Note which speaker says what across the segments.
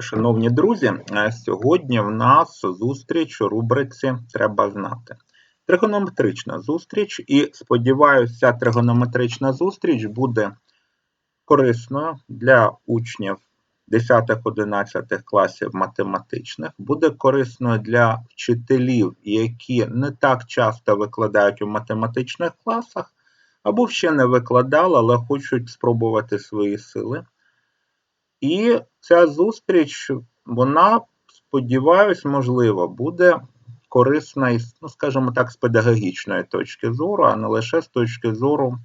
Speaker 1: Шановні друзі, е, сьогодні в нас зустріч у рубриці Треба знати. Тригонометрична зустріч, і сподіваюся, тригонометрична зустріч буде корисною для учнів 10-11 класів математичних, буде корисною для вчителів, які не так часто викладають у математичних класах, або ще не викладали, але хочуть спробувати свої сили. І ця зустріч, вона, сподіваюсь, можливо, буде корисна, ну, скажімо так, з педагогічної точки зору, а не лише з точки зору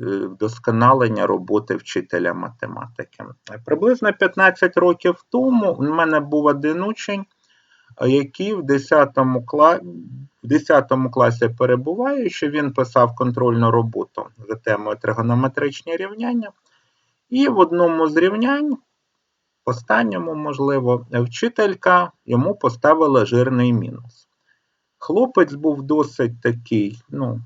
Speaker 1: е, вдосконалення роботи вчителя математики. Приблизно 15 років тому у мене був один учень, який в 10 класі. В 10 класі перебуває, що він писав контрольну роботу за темою тригонометричні рівняння. І в одному з рівнянь, останньому, можливо, вчителька йому поставила жирний мінус. Хлопець був досить такий, ну,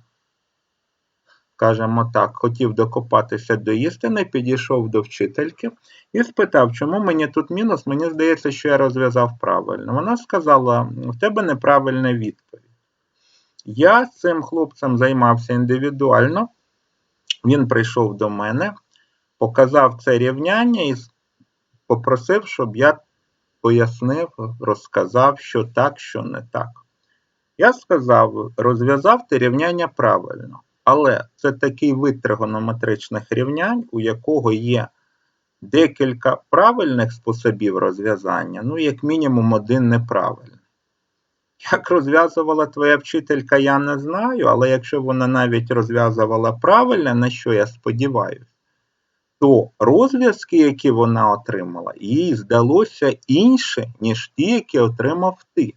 Speaker 1: скажімо так, хотів докопатися до істини, підійшов до вчительки і спитав, чому мені тут мінус, мені здається, що я розв'язав правильно. Вона сказала: в тебе неправильна відповідь. Я з цим хлопцем займався індивідуально, він прийшов до мене показав це рівняння і попросив, щоб я пояснив, розказав, що так, що не так. Я сказав, розв'язав ти рівняння правильно, але це такий вид тригонометричних рівнянь, у якого є декілька правильних способів розв'язання, ну, як мінімум, один неправильний. Як розв'язувала твоя вчителька, я не знаю, але якщо вона навіть розв'язувала правильно, на що я сподіваюся, то розв'язки, які вона отримала, їй здалося інше, ніж ті, які отримав ти.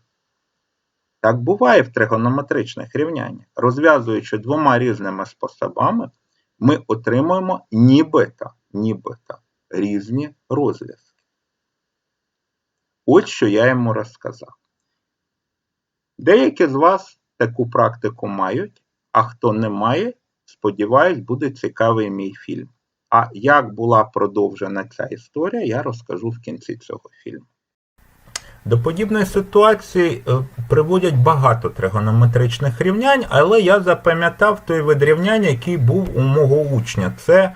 Speaker 1: Так буває в тригонометричних рівняннях. Розв'язуючи двома різними способами, ми отримуємо нібито, нібито різні розв'язки. Ось що я йому розказав. Деякі з вас таку практику мають, а хто не має, сподіваюсь, буде цікавий мій фільм. А як була продовжена ця історія, я розкажу в кінці цього фільму. До подібної ситуації е, приводять багато тригонометричних рівнянь, але я запам'ятав той вид рівняння, який був у мого учня. Це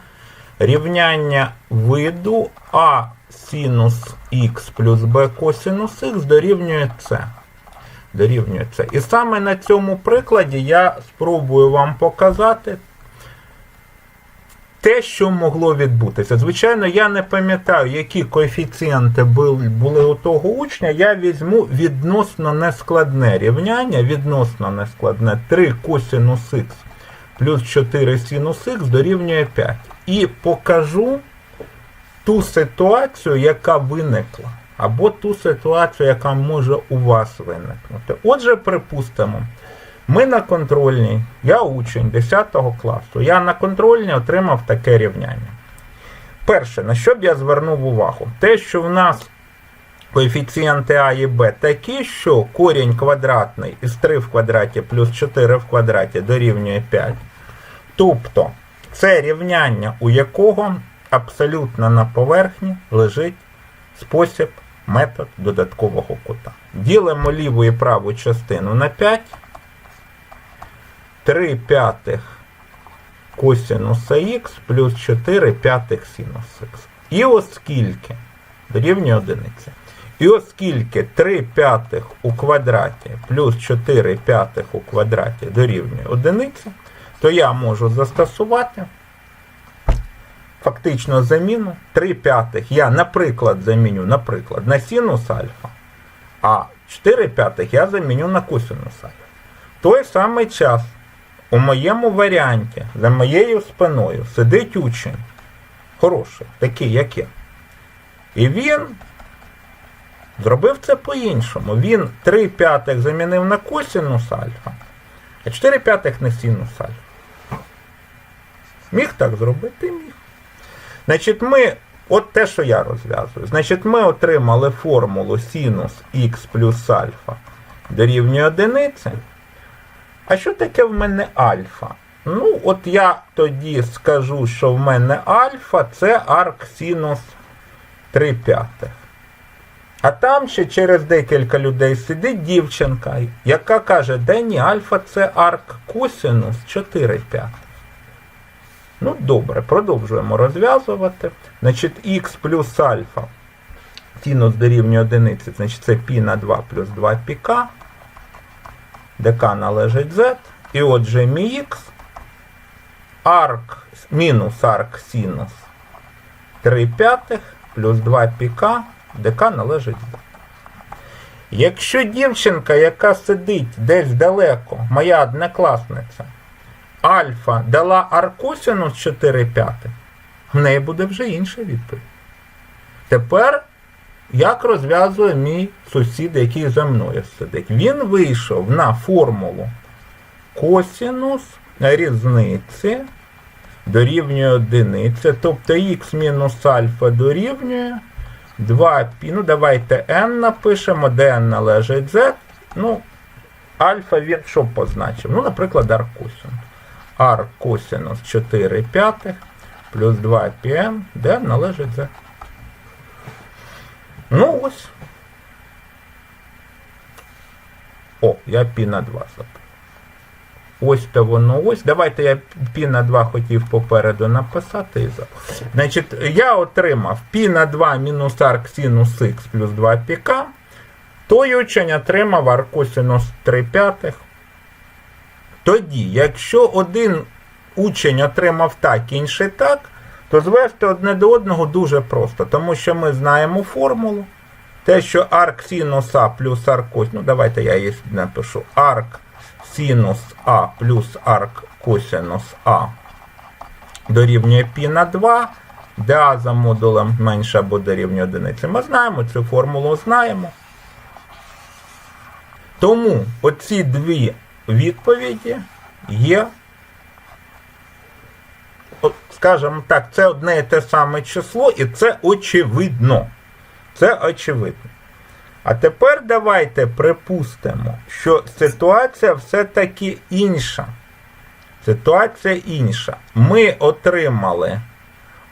Speaker 1: рівняння виду А синус х плюс Б косинус х дорівнює С. Дорівнює С. І саме на цьому прикладі я спробую вам показати те, що могло відбутися. Звичайно, я не пам'ятаю, які коефіцієнти були у того учня. Я візьму відносно нескладне рівняння, відносно нескладне 3 косинус х плюс 4 синус х дорівнює 5. І покажу ту ситуацію, яка виникла. Або ту ситуацію, яка може у вас виникнути. Отже, припустимо. Ми на контрольній, я учень 10 класу, я на контрольній отримав таке рівняння. Перше, на що б я звернув увагу? Те, що в нас коефіцієнти А і Б такі, що корінь квадратний із 3 в квадраті плюс 4 в квадраті дорівнює 5. Тобто це рівняння, у якого абсолютно на поверхні лежить спосіб метод додаткового кута. Ділимо ліву і праву частину на 5. 3 п'ятих косинуса х плюс 4 п'ятих синус х. І оскільки дорівнює одиниці. І оскільки 3 п'ятих у квадраті плюс 4 п'ятих у квадраті дорівнює одиниці, то я можу застосувати фактично заміну 3 п'ятих я, наприклад, заміню наприклад, на синус альфа, а 4 п'ятих я заміню на косинус альфа. В той самий час у моєму варіанті, за моєю спиною, сидить учень. Хороший, такий, як я. І він зробив це по-іншому. Він 3 п'ятих замінив на косинус альфа, а 4 п'ятих на синус альфа. Міг так зробити? Міг. Значить, ми, от те, що я розв'язую, значить, ми отримали формулу синус х плюс альфа дорівнює одиниці. А що таке в мене альфа? Ну, от я тоді скажу, що в мене альфа це арк синус 3 п'ятих. А там ще через декілька людей сидить дівчинка, яка каже, де ні, альфа це арк косинус 4 п'ятих. Ну, добре, продовжуємо розв'язувати. Значить, х плюс альфа синус дорівнює одиниці, значить це π на 2 плюс 2 піка, k належить z. І отже, мій х, арк, мінус арк синус 3 п'ятих плюс 2 піка, k належить z. Якщо дівчинка, яка сидить десь далеко, моя однокласниця, альфа дала аркосинус 4 п'ятих, в неї буде вже інша відповідь. Тепер, як розв'язує мій сусід, який за мною сидить? Він вийшов на формулу косинус різниці дорівнює одиниці, тобто х мінус альфа дорівнює 2 пі. Ну, давайте n напишемо, де n належить z. Ну, альфа він що позначив? Ну, наприклад, аркосинус. Ар косинус 4 п'ятих плюс 2 πm, де належить z. Ну ось. О, я пі на 2 забув. Ось то воно ось. Давайте я пі на 2 хотів попереду написати і забув. Значить, я отримав пі на 2 мінус арк синус х плюс 2 піка. Той учень отримав аркосинус 3 п'ятих. Тоді, якщо один учень отримав так, інший так, то звести одне до одного дуже просто, тому що ми знаємо формулу. Те, що арк синус А плюс арк косинус, ну давайте я її напишу. Арк синус А плюс арк косинус А дорівнює π на 2, де А за модулем менше або дорівнює одиниці. Ми знаємо цю формулу, знаємо. Тому оці дві відповіді є, скажімо так, це одне і те саме число, і це очевидно. Це очевидно. А тепер давайте припустимо, що ситуація все-таки інша. Ситуація інша. Ми отримали,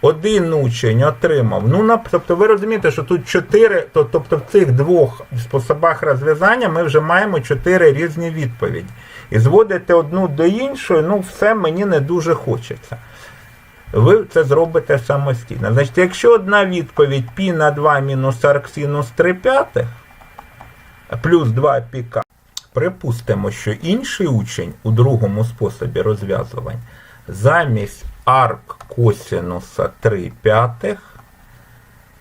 Speaker 1: один учень отримав. Ну, тобто ви розумієте, що тут чотири, то- тобто в цих двох способах розв'язання ми вже маємо чотири різні відповіді. І зводити одну до іншої, ну, все мені не дуже хочеться. Ви це зробите самостійно. Значить, якщо одна відповідь π на 2 мінус арк синус 3 п'ятих, плюс 2 піка, припустимо, що інший учень у другому способі розв'язувань замість арк косинуса 3 п'ятих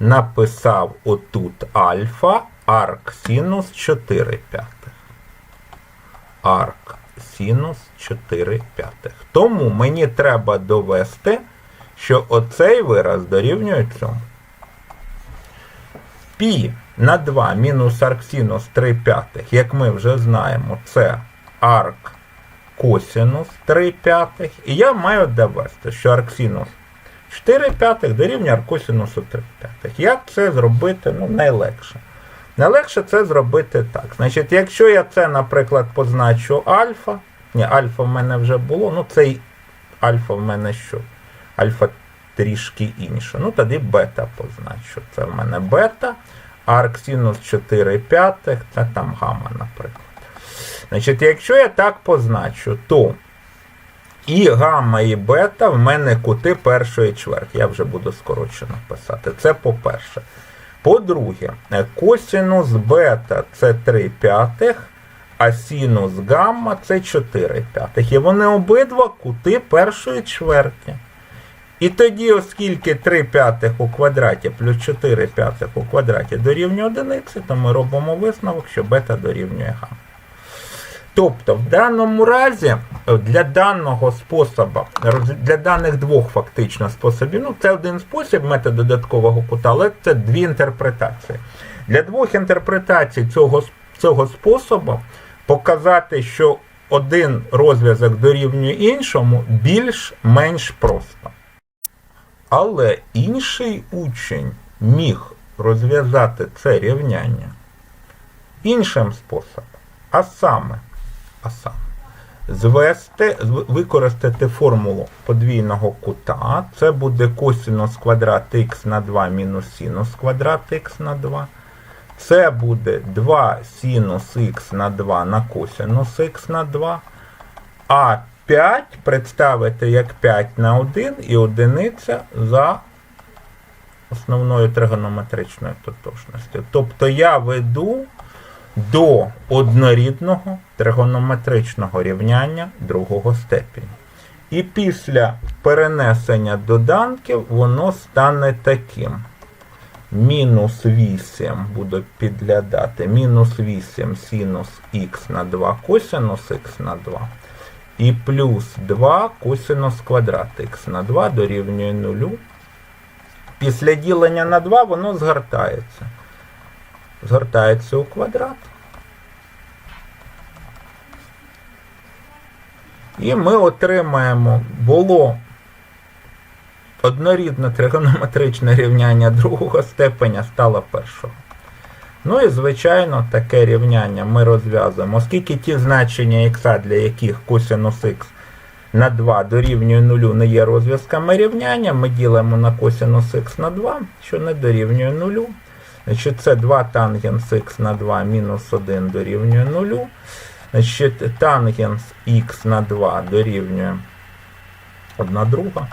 Speaker 1: написав отут альфа арк синус 4 п'ятих. Арк синус 4 п'ятих. Тому мені треба довести, що оцей вираз дорівнює цьому. Пі на 2 мінус арк синус 3 п'ятих, як ми вже знаємо, це арк косинус 3 п'ятих. І я маю довести, що арк синус 4 п'ятих дорівнює арк косинусу 3 п'ятих. Як це зробити? Ну, найлегше. Найлегше це зробити так. Значить, якщо я це, наприклад, позначу альфа, ні, альфа в мене вже було, ну цей альфа в мене що? Альфа трішки інше. Ну тоді бета позначу. Це в мене бета. Арк синус 4 п'ятих, це там гамма, наприклад. Значить, якщо я так позначу, то і гамма, і бета в мене кути першої чверті. Я вже буду скорочено писати. Це по-перше. По-друге, косинус бета це 3 п'ятих, а синус гамма це 4 п'ятих. І вони обидва кути першої чверті. І тоді, оскільки 3 п'ятих у квадраті плюс 4 п'ятих у квадраті дорівнює одиниці, то ми робимо висновок, що бета дорівнює гамма. Тобто, в даному разі, е, для даного способу, для даних двох фактично способів, ну це один спосіб метод додаткового кута, але це дві інтерпретації. Для двох інтерпретацій цього, цього способу показати, що один розв'язок дорівнює іншому, більш-менш просто. Але інший учень міг розв'язати це рівняння іншим способом. А саме, а саме, звести, використати формулу подвійного кута. Це буде косинус квадрат х на 2 мінус синус квадрат х на 2. Це буде 2 синус х на 2 на косинус х на 2. А 5 представити як 5 на 1 і одиниця за основною тригонометричною тотожністю. Тобто я веду до однорідного тригонометричного рівняння другого степеня. І після перенесення доданків воно стане таким. Мінус 8 буду підглядати. Мінус 8 синус х на 2 косинус х на 2. І плюс 2 косинус квадрат х на 2 дорівнює 0. Після ділення на 2 воно згортається. Згортається у квадрат. І ми отримаємо було однорідне тригонометричне рівняння другого степеня стало першого. Ну і, звичайно, таке рівняння ми розв'язуємо, оскільки ті значення х, для яких косинус х на 2 дорівнює 0 не є розв'язками рівняння, ми ділимо на косинус х на 2, що не дорівнює 0. Значить, це 2 тангенс х на 2 мінус 1 дорівнює 0. Значить, тангенс х на 2 дорівнює 1 друга.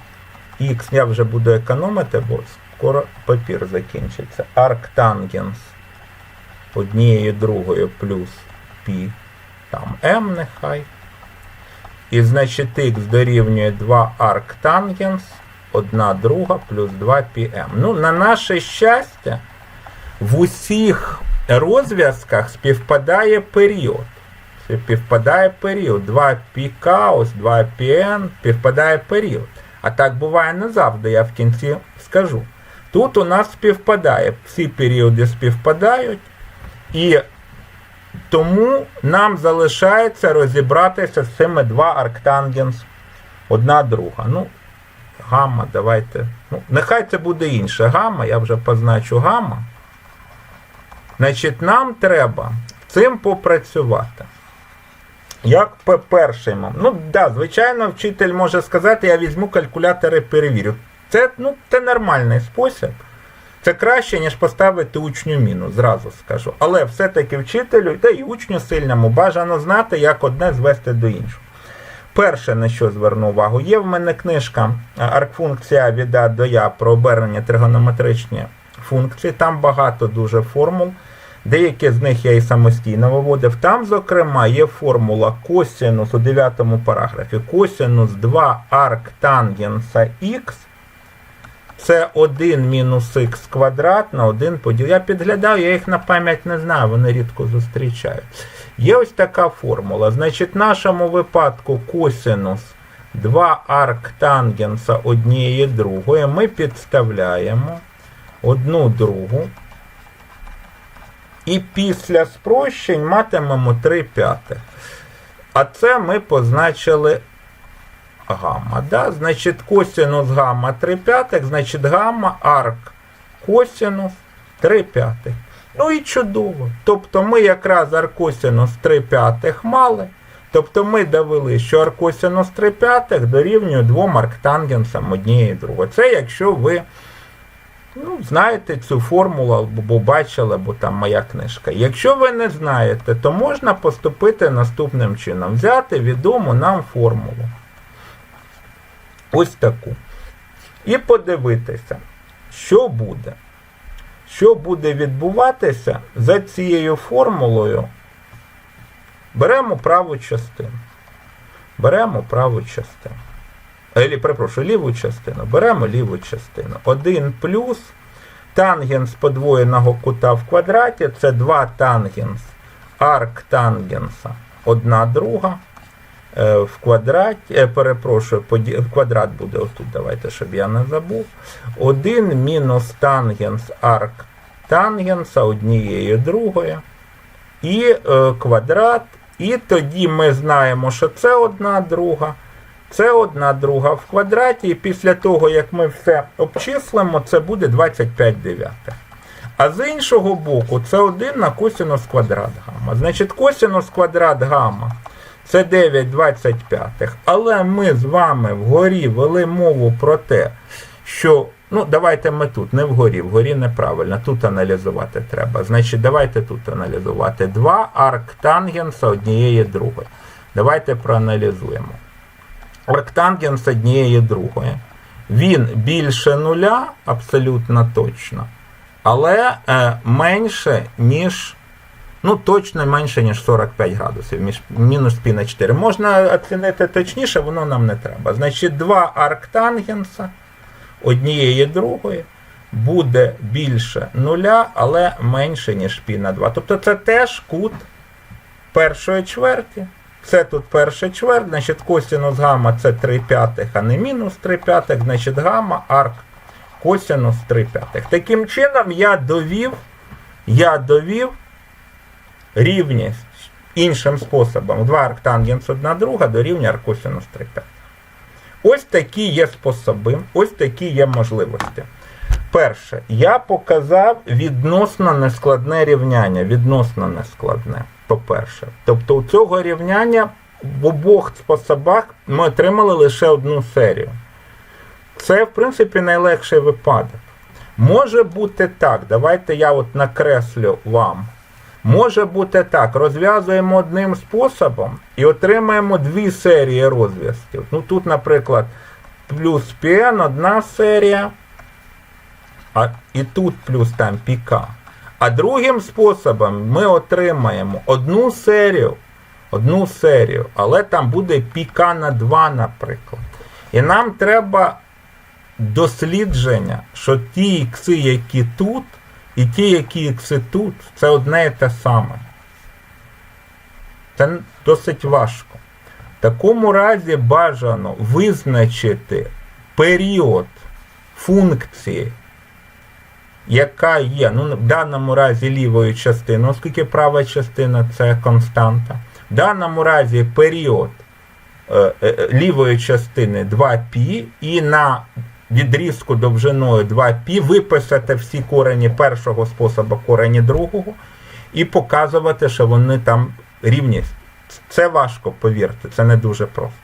Speaker 1: Х я вже буду економити, бо скоро папір закінчиться. Арктангенс однією другою плюс пі там m нехай. І значить х дорівнює 2 арктангенс, 1 друга плюс 2 πm. Ну, на наше щастя, в усіх розв'язках співпадає період. Співпадає період. 2 пікаус, 2 pn, співпадає період. А так буває не завжди, я в кінці скажу. Тут у нас співпадає, всі періоди співпадають, І тому нам залишається розібратися з цими два арктангенс одна друга. Ну, гамма, давайте. Ну, нехай це буде інше гамма, я вже позначу гамма. Значить, нам треба цим попрацювати. Як перший момент. Ну, да, звичайно, вчитель може сказати, я візьму калькулятор і перевірю. Це, ну, це нормальний спосіб. Це краще, ніж поставити учню мінус, зразу скажу. Але все-таки вчителю, та й учню сильному бажано знати, як одне звести до іншого. Перше, на що зверну увагу, є в мене книжка аркфункція від А до Я про обернення тригонометричні функції. Там багато дуже формул. Деякі з них я і самостійно виводив. Там, зокрема, є формула косинус у 9 параграфі. Косинус 2 арктангенса х. Це 1 мінус х квадрат на 1 поділ. Я підглядав, я їх на пам'ять не знаю, вони рідко зустрічають. Є ось така формула. Значить, в нашому випадку косинус 2 арктангенса однієї другої ми підставляємо одну другу. І після спрощень матимемо 3 п'ятих. А це ми позначили гамма. Да? Значить, косинус гамма 3 п'ятих, значить гамма арк косинус 3 п'ятих. Ну і чудово. Тобто ми якраз аркосинус 3 п'ятих мали. Тобто ми довели, що аркосинус 3 п'ятих дорівнює двом арктангенсам однієї другої. Це якщо ви ну, знаєте цю формулу, або бачили, бо там моя книжка. Якщо ви не знаєте, то можна поступити наступним чином. Взяти відому нам формулу. Ось таку. І подивитися, що буде. Що буде відбуватися за цією формулою. Беремо праву частину. Беремо праву частину. Елі, перепрошую, ліву частину. Беремо ліву частину. 1 плюс тангенс подвоєного кута в квадраті це 2 тангенс арк тангенса 1 друга. Е, в квадраті, е, перепрошую, в квадрат буде отут, давайте, щоб я не забув. 1 мінус тангенс арк тангенса однієї другої. І е, квадрат. І тоді ми знаємо, що це одна друга. Це одна друга в квадраті, і після того, як ми все обчислимо, це буде 25 дев'ятих. А з іншого боку, це 1 на косинус квадрат гамма. Значить, косинус квадрат гамма
Speaker 2: це 9 25. Але ми з вами вгорі вели мову про те, що. Ну, давайте ми тут, не вгорі, вгорі неправильно, тут аналізувати треба. Значить, давайте тут аналізувати. Два арктангенса однієї другої. Давайте проаналізуємо. Арктангенс однієї другої. Він більше нуля, абсолютно точно, але е, менше, ніж. Ну, точно менше, ніж 45 градусів, між мінус пі на 4. Можна оцінити точніше, воно нам не треба. Значить, два арктангенса однієї другої буде більше нуля, але менше, ніж пі на 2. Тобто це теж кут першої чверті. Це тут перша чверть, значить косінус гамма це 3 п'ятих, а не мінус 3 п'ятих, значить гамма арк косінус 3 п'ятих. Таким чином я довів, я довів рівність іншим способом. Два арктангенс одна друга дорівнює аркосінус 3 п'ятих. Ось такі є способи, ось такі є можливості. Перше, я показав відносно нескладне рівняння. Відносно нескладне, по-перше. Тобто у цього рівняння в обох способах ми отримали лише одну серію. Це, в принципі, найлегший випадок. Може бути так, давайте я от накреслю вам. Може бути так, розв'язуємо одним способом і отримаємо дві серії розв'язків. Ну тут, наприклад, плюс PN одна серія, а і тут плюс там піка. А другим способом ми отримаємо одну серію, одну серію, але там буде піка на 2, наприклад. І нам треба дослідження, що ті ікси, які тут, і ті, які ікси тут, це одне і те саме. Це досить важко. В такому разі бажано визначити період функції, яка є, ну, в даному разі лівою частиною, оскільки права частина це константа. В даному разі період е, е, лівої частини 2π і на відрізку довжиною 2π виписати всі корені першого способу, корені другого, і показувати, що вони там рівні. Це важко, повірте, це не дуже просто.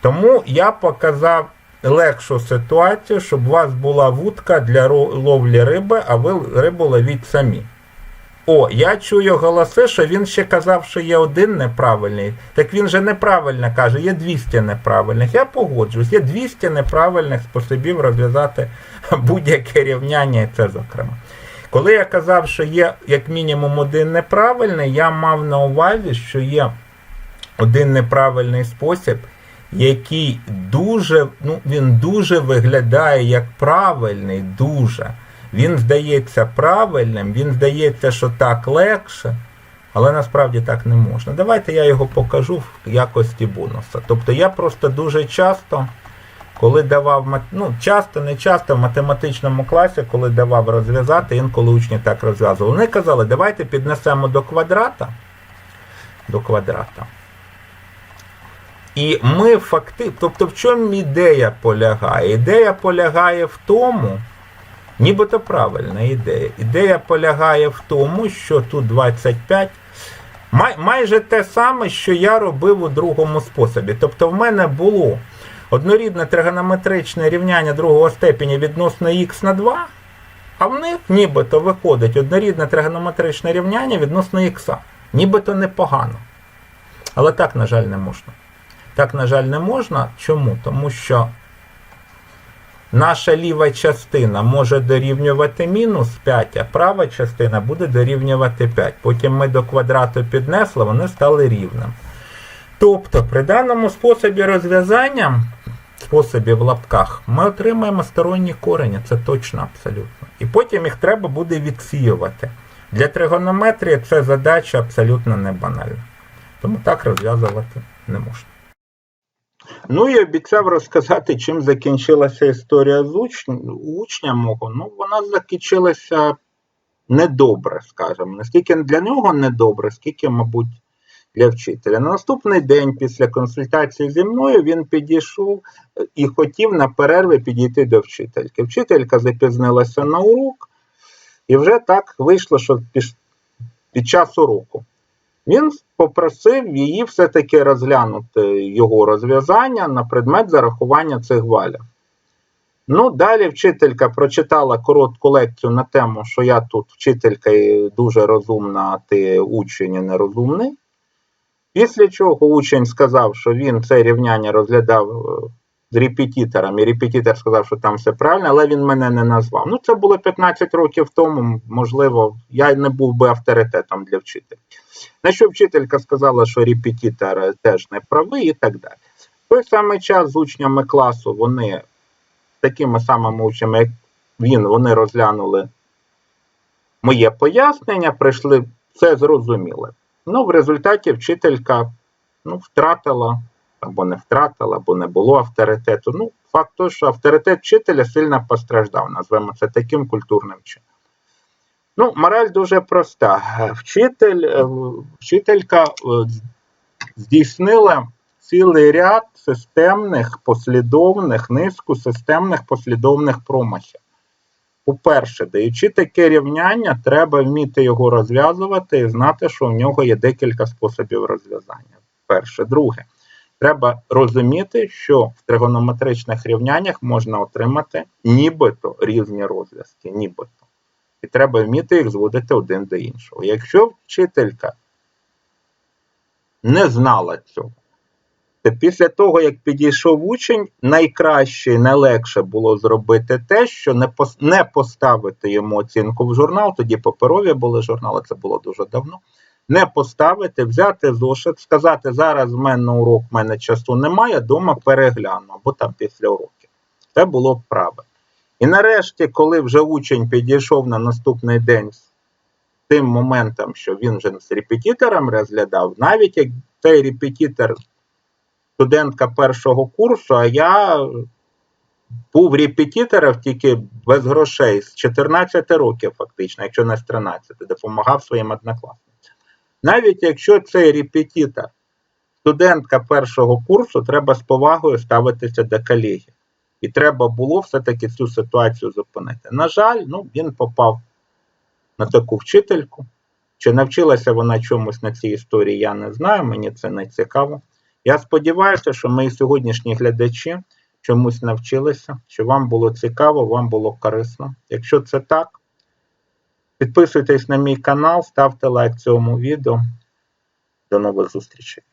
Speaker 2: Тому я показав легшу ситуацію, щоб у вас була вудка для ловлі риби, а ви рибу ловіть самі. О, я чую голоси, що він ще казав, що є один неправильний. Так він же неправильно каже, є 200 неправильних. Я погоджуюсь, є 200 неправильних способів розв'язати будь-яке рівняння, і це зокрема. Коли я казав, що є як мінімум один неправильний, я мав на увазі, що є один неправильний спосіб, який дуже, ну, він дуже виглядає як правильний, дуже. Він здається правильним, він здається, що так легше, але насправді так не можна. Давайте я його покажу в якості бонуса. Тобто я просто дуже часто, коли давав, ну часто, не часто в математичному класі, коли давав розв'язати, інколи учні так розв'язували. Вони казали, давайте піднесемо до квадрата. До квадрата. І ми факти, тобто в чому ідея полягає? Ідея полягає в тому, нібито правильна ідея. Ідея полягає в тому, що тут 25. Май, майже те саме, що я робив у другому способі. Тобто в мене було однорідне тригонометричне рівняння другого степеня відносно х на 2, а в них нібито виходить однорідне тригонометричне рівняння відносно х. Нібито непогано. Але так, на жаль, не можна. Так, на жаль, не можна. Чому? Тому що наша ліва частина може дорівнювати мінус 5, а права частина буде дорівнювати 5. Потім ми до квадрату піднесли, вони стали рівним. Тобто, при даному способі розв'язання, способі в лапках, ми отримаємо сторонні корені, це точно абсолютно. І потім їх треба буде відсіювати. Для тригонометрії це задача абсолютно не банальна. Тому так розв'язувати не можна.
Speaker 1: Ну і обіцяв розказати, чим закінчилася історія з учня, учня мого. Ну, вона закінчилася недобре, скажімо. Наскільки для нього недобре, скільки, мабуть, для вчителя. На наступний день після консультації зі мною він підійшов і хотів на перерві підійти до вчительки. Вчителька запізнилася на урок, і вже так вийшло, що під час уроку. Він попросив її все-таки розглянути його розв'язання на предмет зарахування цих валів. Ну, далі вчителька прочитала коротку лекцію на тему, що я тут вчителька і дуже розумна, а ти учень і нерозумний. Після чого учень сказав, що він це рівняння розглядав е, з репетитором, і репетитор сказав, що там все правильно, але він мене не назвав. Ну, це було 15 років тому, можливо, я не був би авторитетом для вчителя. На що вчителька сказала, що репетитор теж не правий і так далі. В той самий час з учнями класу вони такими самими учнями, як він, вони розглянули моє пояснення, прийшли, все зрозуміли. Ну, в результаті вчителька ну, втратила або не втратила, або не було авторитету. Ну, факт того, що авторитет вчителя сильно постраждав, назвемо це таким культурним чином. Ну, мораль дуже проста. Вчитель, е, вчителька е, здійснила цілий ряд системних, послідовних, низку системних послідовних промахів. По-перше, даючи таке рівняння, треба вміти його розв'язувати і знати, що в нього є декілька способів розв'язання. Перше. Друге, треба розуміти, що в тригонометричних рівняннях можна отримати нібито різні розв'язки, нібито. І треба вміти їх зводити один до іншого. Якщо вчителька не знала цього, то після того, як підійшов учень, найкраще і найлегше було зробити те, що не поставити йому оцінку в журнал, тоді паперові були журнали, це було дуже давно. Не поставити, взяти зошит, сказати, зараз в мене урок, в мене часу немає, дома перегляну, або там після уроків. Це було б правильно. І нарешті, коли вже учень підійшов на наступний день з тим моментом, що він вже з репетитором розглядав, навіть як цей репетитор студентка першого курсу, а я був репетитором тільки без грошей з 14 років, фактично, якщо не з 13, допомагав своїм однокласницям. Навіть якщо цей репетитор, студентка першого курсу, треба з повагою ставитися до колеги. І треба було все-таки цю ситуацію зупинити. На жаль, ну, він попав на таку вчительку. Чи навчилася вона чомусь на цій історії, я не знаю, мені це не цікаво. Я сподіваюся, що мої сьогоднішні глядачі чомусь навчилися, що вам було цікаво, вам було корисно. Якщо це так, підписуйтесь на мій канал, ставте лайк цьому відео. До нових зустрічей.